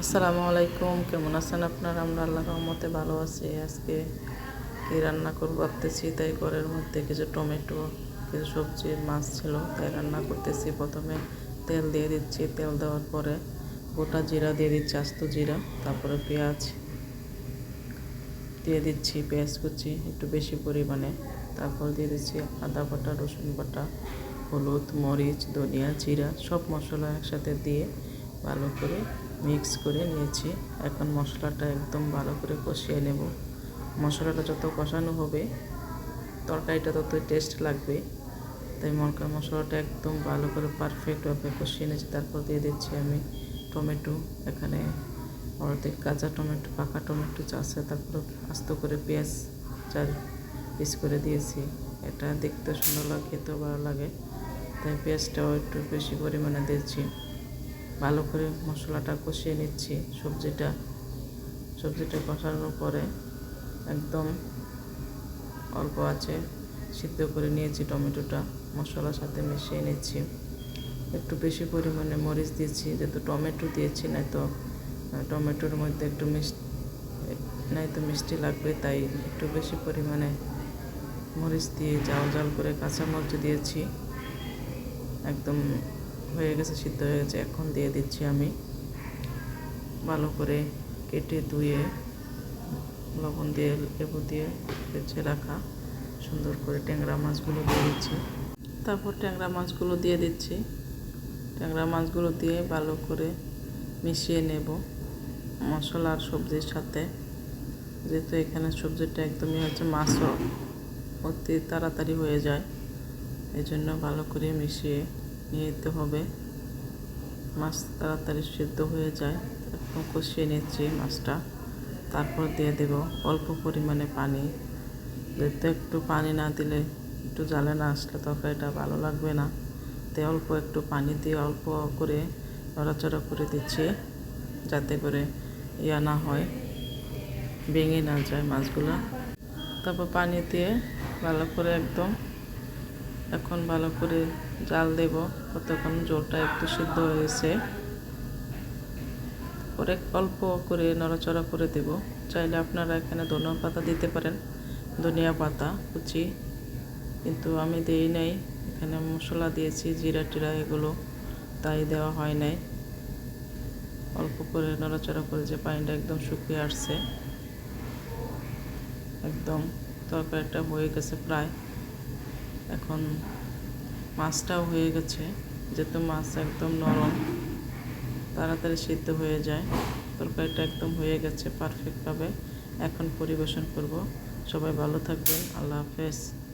আসসালামু আলাইকুম, কেমন আছেন আপনারা? আমরা আল্লাহ রহমতে ভালো আছি। আজকে কী রান্না করব ভাবতেছি, তাই ঘরের মধ্যে কিছু টমেটো, কিছু সবজি, মাছ ছিল, তাই রান্না করতেছি। প্রথমে তেল দিয়ে দিচ্ছি। তেল দেওয়ার পরে গোটা জিরা দিয়ে দিচ্ছি, আস্ত জিরা, তারপরে পেঁয়াজ দিয়ে দিচ্ছি, পেঁয়াজ কুচি একটু বেশি পরিমাণে। তারপর দিয়ে দিচ্ছি আদা বাটা, রসুন বাটা, হলুদ, মরিচ, ধনিয়া, জিরা, সব মশলা একসাথে দিয়ে ভালো করে মিক্স করে নিয়েছি। এখন মশলাটা একদম ভালো করে কষিয়ে নেব। মশলাটা যত কষানো হবে, তরকারিটা ততই টেস্ট লাগবে। তাই মরকা মশলাটা একদম ভালো করে পারফেক্টভাবে কষিয়ে নিয়েছি। তারপর দিয়ে দিচ্ছি আমি টমেটো। এখানে অর্ধেক কাঁচা টমেটো, পাকা টমেটো আছে, তারপর আস্ত করে পেঁয়াজ চার পিস করে দিয়েছি। এটা দেখতে সুন্দর লাগে খেতেও ভালো লাগে। তাই পেঁয়াজটাও একটু বেশি পরিমাণে দিয়েছি ভালো করে মশলাটা কষিয়ে নিচ্ছি। সবজিটা সবজিটা কষানোর পরে একদম অল্প আছে, সিদ্ধ করে নিয়েছি টমেটোটা, মশলার সাথে মিশিয়ে নিচ্ছি। একটু বেশি পরিমাণে মরিচ দিয়েছি, যেহেতু টমেটো দিয়েছি না তো টমেটোর মধ্যে একটু মিষ্টি নাই তো মিষ্টি লাগবে, তাই একটু বেশি পরিমাণে মরিচ দিয়ে জাল জাল করে কাঁচা মরিচ দিয়েছি। একদম হয়ে গেছে, সিদ্ধ হয়ে গেছে এখন দিয়ে দিচ্ছি আমি ভালো করে কেটে ধুয়ে, লবণ দিয়ে, লেবু দিয়ে বেছে রাখা। সুন্দর করে ট্যাংরা মাছগুলো দিয়ে দিচ্ছি। তারপর ট্যাংরা মাছগুলো দিয়ে দিচ্ছি। ট্যাংরা মাছগুলো দিয়ে ভালো করে মিশিয়ে নেব মশলা আর সবজির সাথে। যেহেতু এখানে সবজিটা একদমই হচ্ছে মাছও, অতি তাড়াতাড়ি হয়ে যায়। এই জন্য ভালো করে মিশিয়ে নিয়ে যেতে হবে। মাছ তাড়াতাড়ি সিদ্ধ হয়ে যায়। একদম কষিয়ে নিচ্ছি মাছটা। তারপর দিয়ে দেব অল্প পরিমাণে পানি। যেহেতু একটু পানি না দিলে একটু জালে না আসলে তরকারিটা ভালো লাগবে না। তাই অল্প একটু পানি দিয়ে অল্প করে নড়াচড়া করে দিচ্ছি যাতে করে ইয়া না হয়, ভেঙে না যায় মাছগুলো। তারপর পানি দিয়ে ভালো করে একদম এখন ভালো করে জাল দেব। কতক্ষণ জলটা একটু সিদ্ধ হয়েছে পরে অল্প করে নড়াচড়া করে দেব। চাইলে আপনারা এখানে ধনিয়া পাতা দিতে পারেন। ধনিয়া পাতা, কুচি। কিন্তু আমি দিই নাই। এখানে মশলা দিয়েছি, জিরা টিরা এগুলো। তাই দেওয়া হয় নাই। অল্প করে নড়াচড়া করে যে পানিটা একদম শুকিয়ে আসছে। একদম তরকারিটা হয়ে গেছে প্রায়। এখন মাছটাও হয়ে গেছে। যেহেতু মাছ একদম নরম, তাড়াতাড়ি সিদ্ধ হয়ে যায়। তরকারিটা একদম হয়ে গেছে পারফেক্টভাবে এখন পরিবেশন করব। সবাই ভালো থাকবেন। আল্লাহ হাফেজ।